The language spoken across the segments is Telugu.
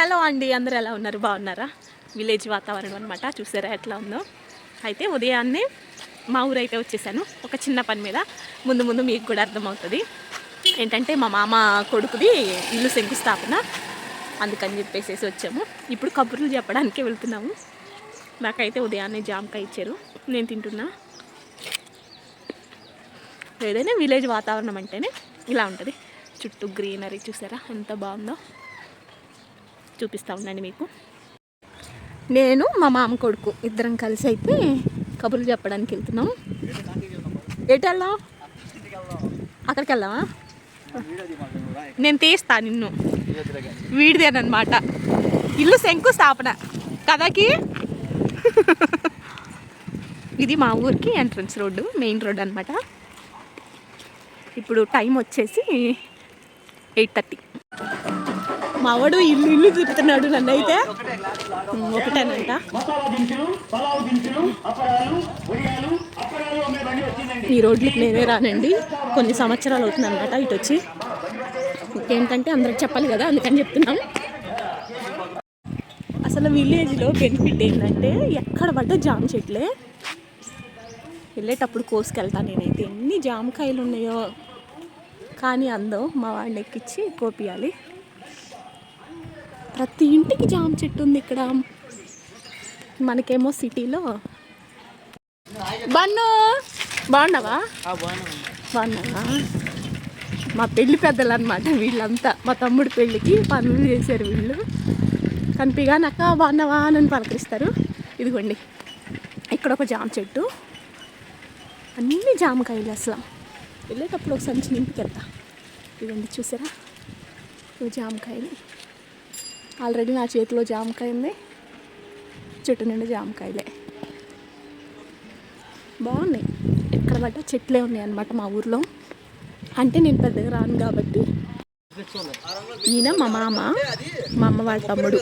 హలో అండి అందరూ ఎలా ఉన్నారు? బాగున్నారా? విలేజ్ వాతావరణం అనమాట చూసారా ఎట్లా ఉందో? అయితే ఉదయాన్నే మా ఊరైతే వచ్చేసాను. ఒక చిన్న పని మీద ముందు ముందు మీకు కూడా అర్థమవుతుంది. ఏంటంటే మా మామ కొడుకుది ఇల్లు శంకుస్థాపన అందుకని చెప్పేసేసి వచ్చాము. ఇప్పుడు కబుర్లు చెప్పడానికే వెళ్తున్నాము. నాకైతే ఉదయాన్నే జామకాయ ఇచ్చారు. నేను తింటున్నా. ఏదైనా విలేజ్ వాతావరణం అంటేనే ఇలా ఉంటుంది. చుట్టూ గ్రీనరీ చూసారా? ఎంత బాగుందో. చూపిస్తా ఉండండి మీకు? నేను మా మామ కొడుకు ఇద్దరం కలిసి అయితే కబుర్లు చెప్పడానికి వెళ్తున్నాం. ఎటు వెళ్దాం అక్కడికి వెళ్దామా నేను తీస్తా నిన్ను. వీడిదేనమాట ఇల్లు శంకుస్థాపన. కథకి? ఇది మా ఊరికి ఎంట్రన్స్ రోడ్డు మెయిన్ రోడ్ అనమాట ఇప్పుడు టైం వచ్చేసి ఎయిట్ థర్టీ. మావాడు ఇల్లు ఇల్లు తిప్పుతున్నాడు నన్ను అయితే ఒకటేనంట. ఈ రోడ్లకి నేనే రానండి. కొన్ని సంవత్సరాలు అవుతుంది అనమాట ఇటు వచ్చి ఏంటంటే అందరికి చెప్పాలి కదా అందుకని చెప్తున్నాం. అసలు విలేజ్లో బెనిఫిట్ ఏంటంటే ఎక్కడ పడ్డ జామ చెట్లే. వెళ్ళేటప్పుడు కోసుకెళ్తా నేనైతే. ఎన్ని జామకాయలు ఉన్నాయో కానీ అందం మా వాడిని ఎక్కించి కోపియాలి. ప్రతి ఇంటికి జామ చెట్టు ఉంది ఇక్కడ. మనకేమో సిటీలో. బన్ను బాగున్నావా? బాగున్నావా? మా పెళ్ళి పెద్దలు అనమాట వీళ్ళంతా. మా తమ్ముడు పెళ్ళికి పనులు చేశారు వీళ్ళు. కనిపిగా నాక బాగున్నావా అని పలకరిస్తారు. ఇదిగోండి ఇక్కడ ఒక జామ చెట్టు. అన్ని జామకాయలు అసలు. వెళ్ళేటప్పుడు ఒక సంచి నింపుకెళ్తా ఇదండి చూసారా? జామకాయలు. ఆల్రెడీ నా చేతిలో జామకాయ ఉంది. చెట్టు నిండా జామకాయలే. బాగున్నాయి. ఎక్కడ పడ్డా చెట్లే ఉన్నాయి అన్నమాట మా ఊర్లో. అంటే నేను పెద్దగా రాను కాబట్టి. ఈయన మా మామ? మా అమ్మ వాళ్ళ తమ్ముడు.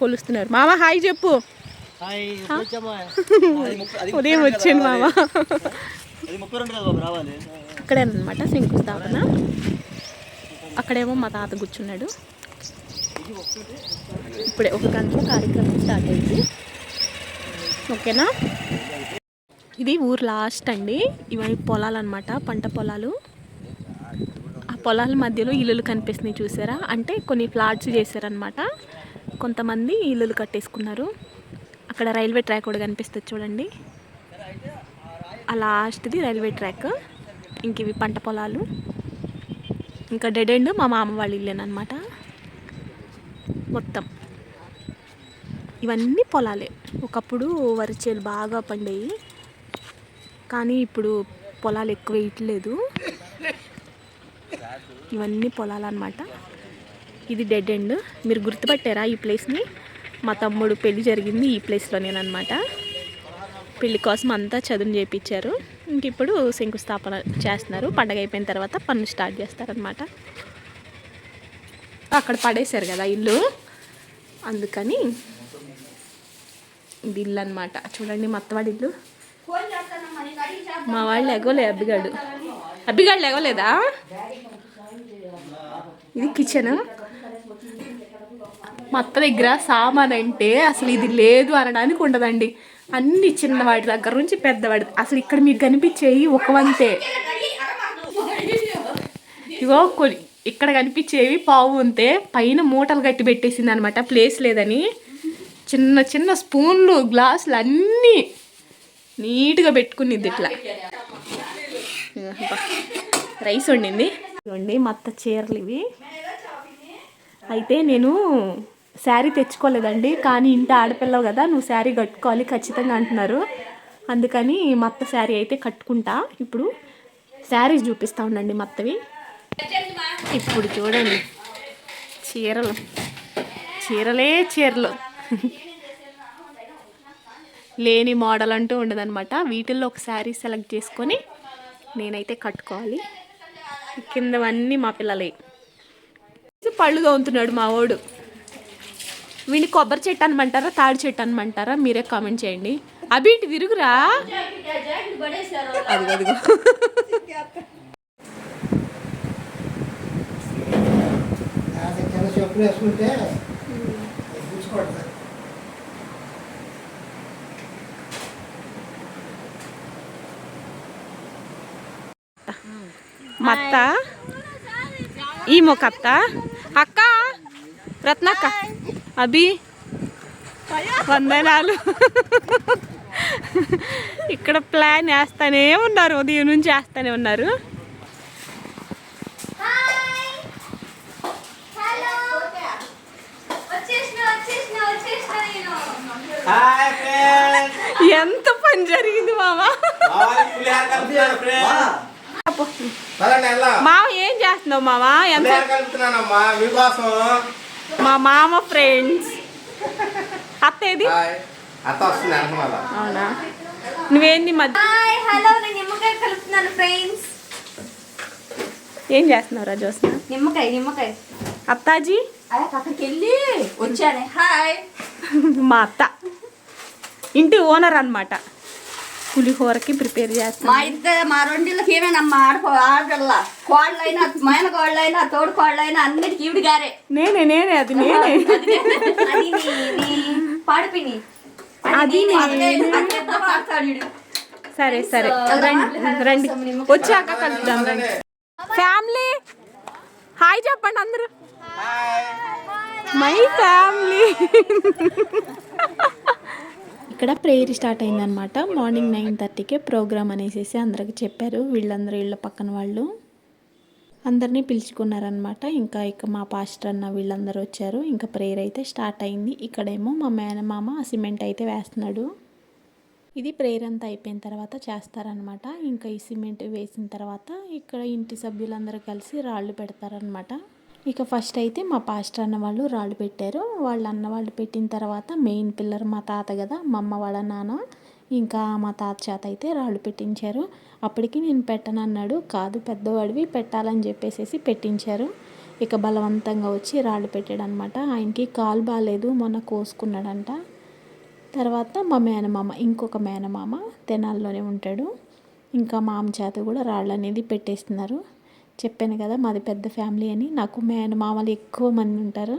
కొలుస్తున్నారు. మామ హాయ్ చెప్పు? ఉదయం వచ్చాను మామ. అది ముప్పై రెండు కదా బాబు రావాలి. ఇక్కడే అనమాట శంకుస్థాపన. అక్కడేమో మా తాత కూర్చున్నాడు. ఇప్పుడే ఒక గంటలో కార్యక్రమం స్టార్ట్ అయింది. ఓకేనా? ఇది ఊరు లాస్ట్ అండి. ఇవి పొలాలు అనమాట పంట పొలాలు. ఆ పొలాల మధ్యలో ఇల్లులు కనిపిస్తున్నాయి చూసారా? అంటే కొన్ని ఫ్లాట్స్ చేశారనమాట కొంతమంది ఇల్లులు కట్టేసుకున్నారు. అక్కడ రైల్వే ట్రాక్ కూడా కనిపిస్తుంది చూడండి. ఆ లాస్ట్ది రైల్వే ట్రాక్ ఇంక ఇవి పంట పొలాలు. ఇంకా డెడ్ ఎండ్ మా మామ వాళ్ళ ఇల్లేనమాట మొత్తం. ఇవన్నీ పొలాలే. ఒకప్పుడు వరి చేలు బాగా పండేవి కానీ ఇప్పుడు పొలాలు ఎక్కువ వేయట్లేదు. ఇవన్నీ పొలాలు అనమాట ఇది డెడ్ ఎండ్ మీరు గుర్తుపట్టారా ఈ ప్లేస్ని? మా తమ్ముడు పెళ్ళి జరిగింది ఈ ప్లేస్లోనేనమాట పెళ్ళి కోసం అంతా చదువుని చేయించారు ఇంక ఇప్పుడు శంకుస్థాపన చేస్తున్నారు. పండగ అయిపోయిన తర్వాత పనులు స్టార్ట్ చేస్తారనమాట అక్కడ పడేశారు కదా ఇల్లు. అందుకని ఇది ఇల్లు అనమాట చూడండి మత్తవాడి ఇల్లు. మా వాళ్ళు ఎగోలే అబ్బిగాడు. అబ్బిగాడు ఎగోలేదా ఇది కిచెన్ మా అత్త దగ్గర సామాన్ అంటే అసలు ఇది లేదు అనడానికి ఉండదండి. అన్ని చిన్నవాడి దగ్గర నుంచి పెద్దవాడి. అసలు ఇక్కడ మీకు కనిపించేవి ఒక వంతే. ఇగో కొన్ని ఇక్కడ కనిపించేవి పావు ఉంటే పైన మూటలు కట్టి పెట్టేసింది అనమాట ప్లేస్ లేదని. చిన్న చిన్న స్పూన్లు గ్లాసులు అన్నీ నీట్గా పెట్టుకునిద్ది ఇట్లా. రైస్ వండింది. వండి మత్త చీరలు ఇవి. అయితే నేను శారీ తెచ్చుకోలేదండి కానీ ఇంటి ఆడపిల్లవు కదా నువ్వు శారీ కట్టుకోవాలి ఖచ్చితంగా అంటున్నారు. అందుకని మత్త శారీ అయితే కట్టుకుంటా. ఇప్పుడు శారీస్ చూపిస్తా ఉండండి మత్తవి. ఇప్పుడు చూడండి. చీరలు. చీరలే చీరలు. లేని మోడల్ అంటూ ఉండదన్నమాట. వీటిల్లో ఒక శారీ సెలెక్ట్ చేసుకొని నేనైతే కట్టుకోవాలి. కిందవన్నీ మా పిల్లలే పళ్ళు తోముతున్నాడు మా వాడు. వీడిని కొబ్బరి చెట్టు అనమంటారా తాడి చెట్టు అనమంటారా? మీరే కామెంట్ చేయండి. అభి ఇటు అదిగో. చెప్పులు వేసుకుంటే మత్త? ఈ మొక్కత్త అక్క? రత్నక్క? అభి? వందనాలు. ఇక్కడ ప్లాన్ వేస్తానే ఉన్నారు ఉదయం నుంచి వేస్తానే ఉన్నారు హాయ్ ఫ్రెండ్స్ ఎంత పని జరిగింది మామ? మామ ఏం చేస్తున్నావు మామ? ఎంత మా మామ ఫ్రెండ్స్. అత్త ఏది? అవునా? నువ్వేంది మధ్య హాయ్ హలో నేను నిమ్మకాయ కలుపుతున్నాను ఫ్రెండ్స్. ఏం చేస్తున్నావు రాజోస్న నిమ్మకాయ నిమ్మకాయ. అత్తాజీ? అక్కడికి వెళ్ళి వచ్చానే. హాయ్. మా అత్త. ఇంటి ఓనర్ అన్నమాట. పులిహోరకి ప్రిపేర్ మా చేస్తాను ఇద్దరు మా రెండిళ్ళకి ఏమేనమ్మా ఆడపో ఆడపిల్ల కోళ్ళైనా మైన కోళ్ళైనా తోడు కోళ్ళైనా అన్నిటికీ ఈవిడి గారే. నేనే నేనే అది నేనే. అది నీ నీ పాడిపిని. అది. సరే సరే. రండి రండి వచ్చాక కలుద్దాం రండి. ఫ్యామిలీ హాయ్ చెప్పండి అందరూ. My family. ఇక్కడ ప్రేయర్ స్టార్ట్ అయిందనమాట మార్నింగ్ నైన్ థర్టీకే ప్రోగ్రామ్ అనేసి అందరికి చెప్పారు. వీళ్ళందరూ ఇళ్ళ పక్కన వాళ్ళు. అందరినీ పిలుచుకున్నారనమాట ఇంకా ఇక మా పాస్టర్ అన్న వీళ్ళందరూ వచ్చారు. ఇంకా ప్రేయర్ అయితే స్టార్ట్ అయింది. ఇక్కడేమో మా మేనమామ సిమెంట్ అయితే వేస్తున్నాడు. ఇది ప్రేయర్ అంతా అయిపోయిన తర్వాత చేస్తారనమాట ఇంకా ఈ సిమెంట్ వేసిన తర్వాత ఇక్కడ ఇంటి సభ్యులందరూ కలిసి రాళ్ళు పెడతారనమాట ఇక ఫస్ట్ అయితే మా పాస్టర్ అన్న వాళ్ళు రాళ్ళు పెట్టారు. వాళ్ళ అన్న వాళ్ళు పెట్టిన తర్వాత మెయిన్ పిల్లర్ మా తాత కదా మా అమ్మ వాళ్ళ నాన్న ఇంకా మా తాత చేత అయితే రాళ్ళు పెట్టించారు. అప్పటికి నేను పెట్టనన్నాడు కాదు పెద్దవాడివి పెట్టాలని చెప్పేసి పెట్టించారు. ఇక బలవంతంగా వచ్చి రాళ్ళు పెట్టాడు అనమాట ఆయనకి కాలు బాగాలేదు మొన్న కోసుకున్నాడంట. తర్వాత మా మేనమామ ఇంకొక మేనమామ తెనాల్లోనే ఉంటాడు. ఇంకా మామ చేత కూడా రాళ్ళు అనేది పెట్టేస్తున్నారు. చెప్పాను కదా మాది పెద్ద ఫ్యామిలీ అని. నాకు మేనమామలు ఎక్కువ మంది ఉంటారు.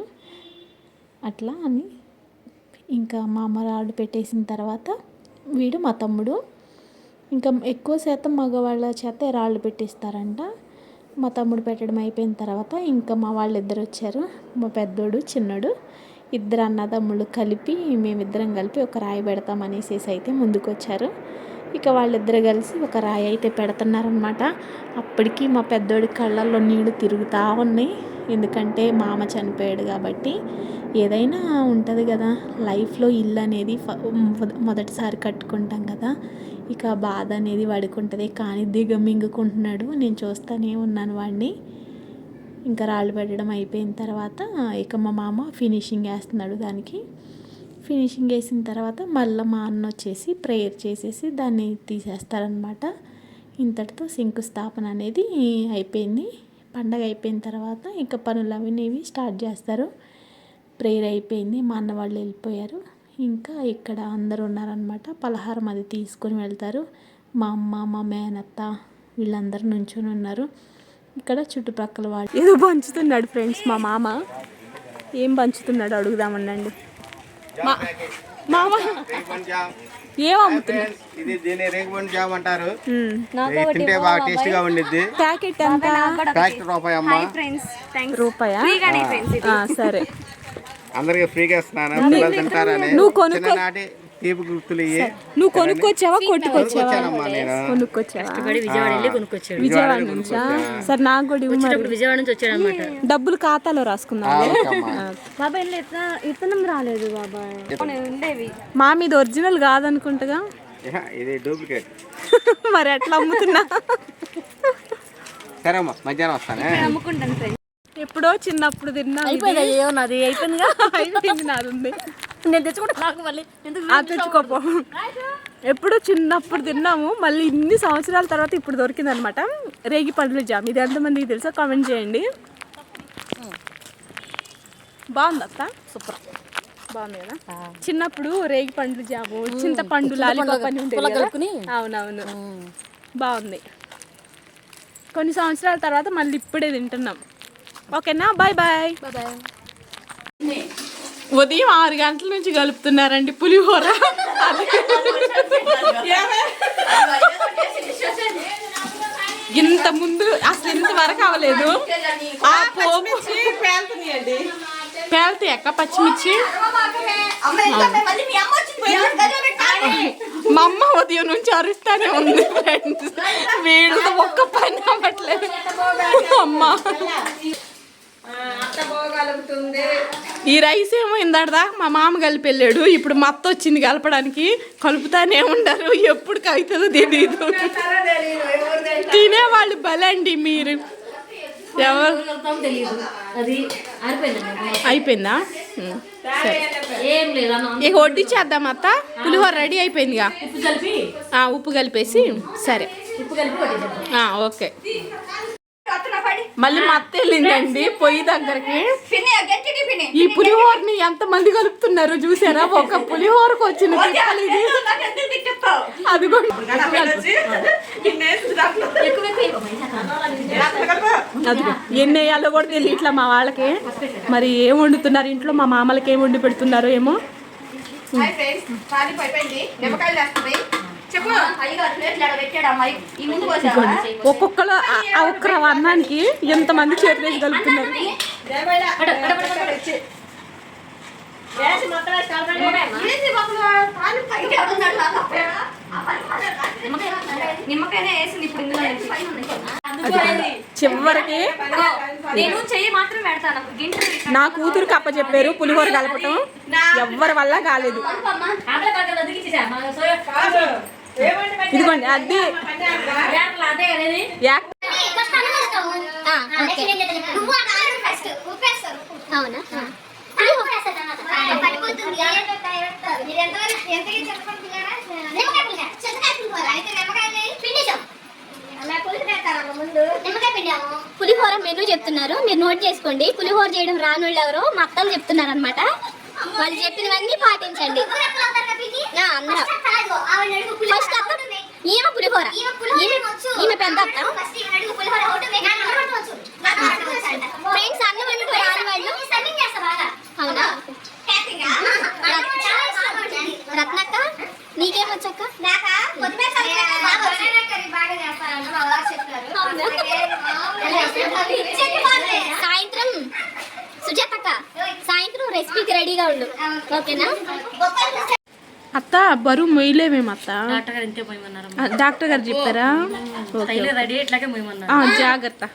అట్లా అని. ఇంకా మా అమ్మ రాళ్ళు పెట్టేసిన తర్వాత వీడు మా తమ్ముడు. ఇంకా ఎక్కువ శాతం మగవాళ్ళ చేత రాళ్ళు పెట్టిస్తారంట. మా తమ్ముడు పెట్టడం అయిపోయిన తర్వాత ఇంకా మా వాళ్ళిద్దరు వచ్చారు. మా పెద్దోడు చిన్నోడు. ఇద్దరు అన్నదమ్ముళ్ళు కలిపి మేమిద్దరం కలిపి ఒక రాయి పెడతాం అనేసి అయితే ముందుకు వచ్చారు ఇక వాళ్ళిద్దరు కలిసి ఒక రాయి అయితే పెడుతున్నారనమాట అప్పటికి మా పెద్దోడి కళ్ళల్లో నీళ్ళు తిరుగుతూ ఉన్నాయి. ఎందుకంటే మామ చనిపోయాడు కాబట్టి ఏదైనా ఉంటుంది కదా. లైఫ్లో ఇల్లు అనేది మొదటిసారి కట్టుకుంటాం కదా. ఇక బాధ అనేది వాడికి ఉంటుంది కానీ దిగమింగుకుంటున్నాడు. నేను చూస్తూనే ఉన్నాను వాడిని ఇంకా రాళ్ళు పెట్టడం అయిపోయిన తర్వాత ఇక మా మామ ఫినిషింగ్ వేస్తున్నాడు దానికి. ఫినిషింగ్ వేసిన తర్వాత మళ్ళీ మా అన్న వచ్చేసి ప్రేయర్ చేసేసి దాన్ని తీసేస్తారనమాట ఇంతటితో శంకుస్థాపన అనేది అయిపోయింది. పండగ అయిపోయిన తర్వాత ఇంకా పనులు అవి ఇవి స్టార్ట్ చేస్తారు. ప్రేయర్ అయిపోయింది. మా అన్న వాళ్ళు వెళ్ళిపోయారు. ఇంకా ఇక్కడ అందరూ ఉన్నారనమాట పలహారం అది తీసుకొని వెళ్తారు. మా అమ్మ మా మేనత్త వీళ్ళందరూ నుంచొని ఉన్నారు. ఇక్కడ చుట్టుపక్కల వాళ్ళు ఏదో పంచుతున్నాడు ఫ్రెండ్స్ మా మామ. ఏం పంచుతున్నాడు అడుగుదామనండి మామ ఏం అమ్ముతున్నాడు ఇది దీన్ని రేగుబండి జామ్ అంటారు. తింటే బాగా టేస్టీగా ఉండిద్ది. ప్యాకెట్ ఎంత? ప్యాకెట్ రూపాయి అమ్మ. ఫ్రెండ్స్ థ్యాంక్స్ రూపాయా? ఫ్రీగానే ఫ్రెండ్స్ ఆ, సరే. అందరికి ఫ్రీగా ఇస్తున్నాను. పిల్లలు తింటారని. నువ్వు కొనుక్కో- తీపి గుర్తులు నువ్వు కొనుక్కొచ్చావా? కొట్టుకొచ్చావా? కొనుక్కొచ్చావా? విజయవాడ వెళ్ళి కొనుక్కొచ్చాడు. విజయవాడ నుంచా? సరే నాకు కూడా. విజయవాడ నుంచి డబ్బులు ఖాతాలో. బాబాయ్ ఇతన రాలేదు బాబాయ్. ఉండేవి. మా మీద ఒరిజినల్ కాదనుకుంటగా? ఇహ, ఇది డూప్లికేట్. మరి ఎట్లా అమ్ముతున్నా? సరే అమ్మా మధ్యాహ్నం వస్తానే. అమ్ముకుంటాను ఎప్పుడో చిన్నప్పుడు తిన్నా అయిపోయింది? అయ్యో నాది. అయిపోయిందిగా? అయిపోయింది నాది ఉంది. నేను తెచ్చుకుంటా. నాకు మళ్ళీ తెచ్చుకోపో ఎప్పుడో చిన్నప్పుడు తిన్నాము మళ్ళీ ఇన్ని సంవత్సరాల తర్వాత ఇప్పుడు దొరికింది అనమాట రేగి పండ్లు జామ్. ఇది ఎంతమందికి తెలుసా? కామెంట్ చేయండి. బాగుంది అత్త సూపర్. బాగుంది కదా? చిన్నప్పుడు రేగి పండ్లు జాము చింతపండు లాలీపాప్ అని ఉండేది. అవునవును. బాగుంది. కొన్ని సంవత్సరాల తర్వాత మళ్ళీ ఇప్పుడే తింటున్నాం. ఓకేనా? బాయ్. Bye bye. ఉదయం ఆరు గంటల నుంచి కలుపుతున్నారండి పులిహోర. ఇంత ముందు అసలు ఇంతవరకు అవ్వలేదు. ఆ పోపు పేలత ఎక్క పచ్చిమిర్చి. మా అమ్మ ఉదయం నుంచి అరుస్తానే ఉంది ఫ్రెండ్స్ వీళ్ళతో ఒక్క పని అవ్వట్లేదు. అమ్మ. ఈ రైస్ ఏమో ఇందాడదా మా మామ కలిపి వెళ్ళాడు ఇప్పుడు మా అత్త వచ్చింది కలపడానికి. కలుపుతానే ఉండరు. ఎప్పుడు అవుతుందో తెలియదు తినేవాళ్ళు బలండి మీరు. ఎవరు? తెలియదు అది ఆరిపోయిందండి అయిపోయిందా? ఇక వడ్డించేద్దాం అత్త. పులిహోర రెడీ అయిపోయిందిగా. ఉప్పు కలిపి? ఆ, ఉప్పు కలిపేసి సరే. ఉప్పు కలిపి వడ్డించేద్దాం. ఆ, ఓకే. మళ్ళీ మా అత్త వెళ్ళిందండి పొయ్యి దగ్గరికి. పిన్ని. ఈ పులిహోరని ఎంత మంది కలుపుతున్నారు చూసారా? ఒక పులిహోరకు వచ్చిన తిప్పలు ఇది? అది ఎన్ని వేయాలో కూడా తెలియదు ఇట్లా మా వాళ్ళకి. మరి ఏం వండుతున్నారు ఇంట్లో? మా మామలకి ఏం వండి పెడుతున్నారో ఏమో. నిమ్మకాయలు ఒక్కొక్కరు ఆ- ఆ ఒక్క రవ్వ అన్నానికి ఎంతమంది చేతులు వేసి కలుపుతున్నారు నిమ్మకాయనే వేసింది ఇప్పుడు ఇందులో. చివరికి నేను చెయ్యి మాత్రం పెడతాను. గింట నా కూతురుకి అప్పచెప్పారు పులిహోర కలపటం. ఎవ్వరి వల్ల కాలేదు. ఇదిగోండి అది అవునా? పులిహోర మెనూ చెప్తున్నారు. మీరు నోట్ చేసుకోండి. పులిహోర చేయడం రానోళ్ళు ఎవరో మా అత్తలు చెప్తున్నారు అనమాట వాళ్ళు చెప్పినవన్నీ పాటించండి. అందరం. ఫస్ట్ అత్త ఈమె పులిహోర. ఈమె- పెద్ద అత్త. ఫ్రెండ్స్ అన్నం వండుకో రాని వాళ్ళు? అవునా? రత్నక్క నీకేమొచ్చక్క? సాయంత్రం సుజాతక్క సాయంత్రం రెసిపీకి రెడీగా ఉండు. ఓకేనా? బరువు మొయ్యలేమేం అత్త డాక్టర్ గారు చెప్పారా? జాగ్రత్త.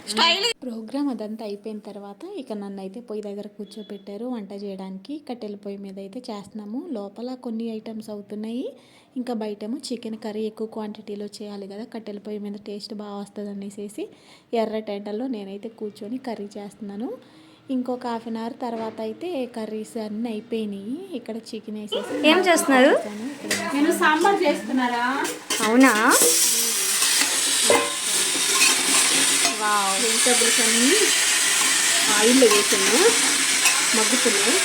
ప్రోగ్రామ్ అదంతా అయిపోయిన తర్వాత ఇక నన్ను అయితే పొయ్యి దగ్గర కూర్చోపెట్టారు వంట చేయడానికి. కట్టెల పొయ్యి మీద అయితే చేస్తున్నాము. లోపల కొన్ని ఐటమ్స్ అవుతున్నాయి. ఇంకా బయటేమో చికెన్ కర్రీ ఎక్కువ క్వాంటిటీలో చేయాలి కదా. కట్టెల పొయ్యి మీద టేస్ట్ బాగా వస్తుంది అనేసి ఎర్ర టెంటల్లో నేనైతే కూర్చొని కర్రీ చేస్తున్నాను. ఇంకొక హాఫ్ అన్ అవర్ తర్వాత అయితే కర్రీస్ అన్నీ అయిపోయినాయి. ఇక్కడ చికెన్ వేసేసి ఏం చేస్తున్నారు? నేను సాంబార్ చేస్తున్నారా? అవునా? వెజిటబుల్స్ అన్నీ ఆయిల్లో వేసాను. మగ్గుతున్నాయి.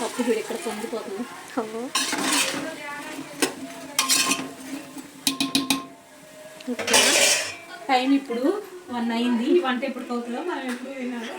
పప్పు చూడు ఇక్కడ పొంగిపోతుంది. ఓకే. టైం ఇప్పుడు వన్ అయింది. వంట ఎప్పుడు అవుతుందో మనం ఎప్పుడు తినాలి